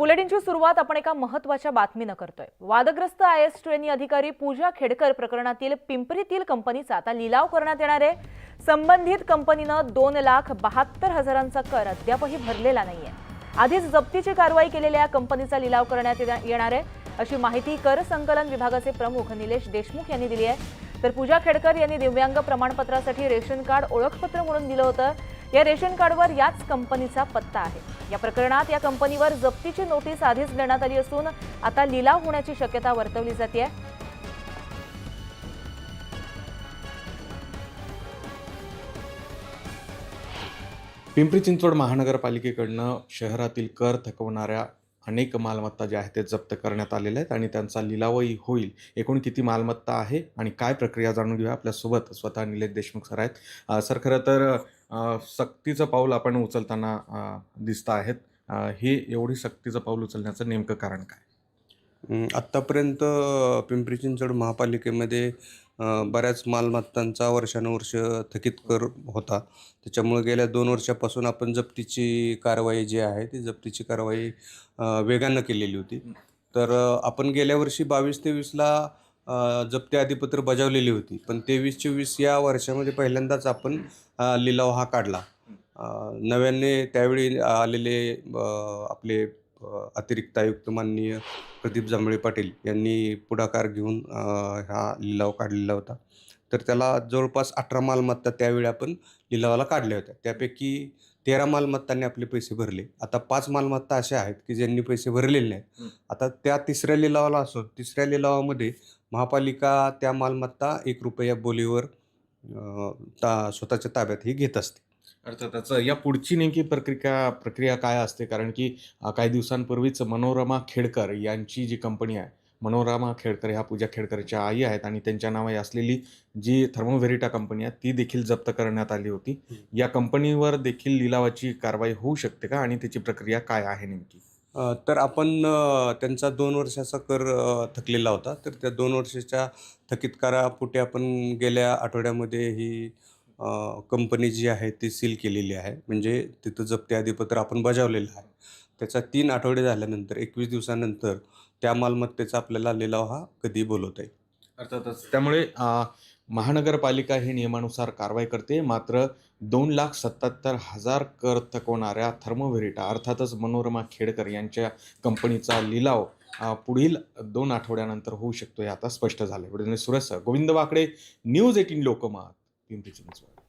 बुलेटिनची सुरुवात आपण एका महत्त्वाच्या बातमीनं करतोय. वादग्रस्त आय एस ट्रेनी अधिकारी पूजा खेडकर प्रकरणातील पिंपरीतील कंपनीचा आता लिलाव करण्यात येणार आहे. संबंधित कंपनीनं दोन लाख बहात्तर हजारांचा कर अद्यापही भरलेला नाहीये. आधीच जप्तीची कारवाई केलेल्या कंपनीचा लिलाव करण्यात येण्या- येणार आहे. अशी माहिती कर संकलन विभागाचे प्रमुख निलेश देशमुख यांनी दिली आहे. तर पूजा खेडकर यांनी दिव्यांग प्रमाणपत्रासाठी रेशन कार्ड ओळखपत्र म्हणून दिलं होतं. या रेशन कार्डवर याच कंपनीचा पत्ता आहे. या प्रकरणात या कंपनीवर जप्तीची नोटीस आधीच देण्यात आली असून आता लिलाव होण्याची शक्यता वर्तवली जाते पिंपरी चिंचवड महानगरपालिकेकडनं शहरातील कर थकवणाऱ्या अनेक मालमत्ता ज्या आहेत ते जप्त करण्यात आलेल्या आहेत आणि त्यांचा लिलावही होईल. एकूण किती मालमत्ता आहे आणि काय प्रक्रिया जाणून घेऊया. आपल्यासोबत स्वतः निलेश देशमुख सर आहेत. सर खरं तर सक्तीचं पाऊल आपण उचलताना दिसत आहेत. हे एवढी सक्तीचं पाऊल उचलण्याचं नेमकं कारण काय? आत्तापर्यंत पिंपरी चिंचवड महापालिकेमध्ये बऱ्याच मालमत्तांचा वर्षानुवर्ष थकीत कर होता. त्याच्यामुळे गेल्या दोन वर्षापासून आपण जप्तीची कारवाई जी आहे ती जप्तीची कारवाई वेगानं केलेली होती. तर आपण गेल्या वर्षी बावीस तेवीसला जप्ती आधिपत्र बजावलेली होती. पण तेवीस चोवीस या वर्षामध्ये पहिल्यांदाच आपण लिलाव हा काढला. नव्याने त्यावेळी आलेले आपले अतिरिक्त आयुक्त माननीय प्रदीप जांभळे पाटील यांनी पुढाकार घेऊन हा लिलाव काढलेला होता. तर त्याला जवळपास अठरा मालमत्ता त्यावेळी आपण लिलावाला काढल्या होत्या. त्यापैकी तेरा मालमत्तांनी आपले पैसे भरले. आता पाच मालमत्ता अशा आहेत की ज्यांनी पैसे भरलेले हं. नाहीत आता त्या तिसऱ्या लिलावाला असो तिसऱ्या लिलावामध्ये महापालिका त्या मालमत्ता एक रुपया बोलीवर ता स्वतःच्या ताब्यात ही घेत असते. अर्थातच या पुढची नेमकी प्रक्रिया प्रक्रिया काय असते? कारण की काही दिवसांपूर्वीच मनोरमा खेडकर यांची जी कंपनी आहे मनोरमा खेडकर ह्या पूजा खेडकरच्या आई आहेत आणि त्यांच्या नावे असलेली जी थर्मोव्हेरिटा कंपनी आहे ती देखील जप्त करण्यात आली होती. या कंपनीवर देखील लिलावाची कारवाई होऊ शकते का? आणि त्याची प्रक्रिया काय आहे नेमकी? तर आपण त्यांचा दोन वर्षाचा कर थकलेला होता. तर त्या दोन वर्षाच्या थकीत करापुटे आपण गेल्या आठवड्यामध्ये ही कंपनी जी आहे ती सील केलेली आहे. म्हणजे तिथं जप्ती अधिपत्र आपण बजावलेलं आहे. त्याचा तीन आठवडे झाल्यानंतर एकवीस दिवसानंतर त्या मालमत्तेचा आपल्याला लिलाव हा कधी बोलवता येईल. अर्थातच त्यामुळे महानगरपालिका हे नियमानुसार कारवाई करते. मात्र दोन लाख सत्याहत्तर हजार कर थकवणाऱ्या थर्मोव्हेरिटा अर्थातच मनोरमा खेडकर यांच्या कंपनीचा लिलाव पुढील दोन आठवड्यानंतर होऊ शकतो हे आता स्पष्ट झाले सुरस गोविंद वाकडे न्यूज एटीन लोकमत पिंपरी चिंचवड.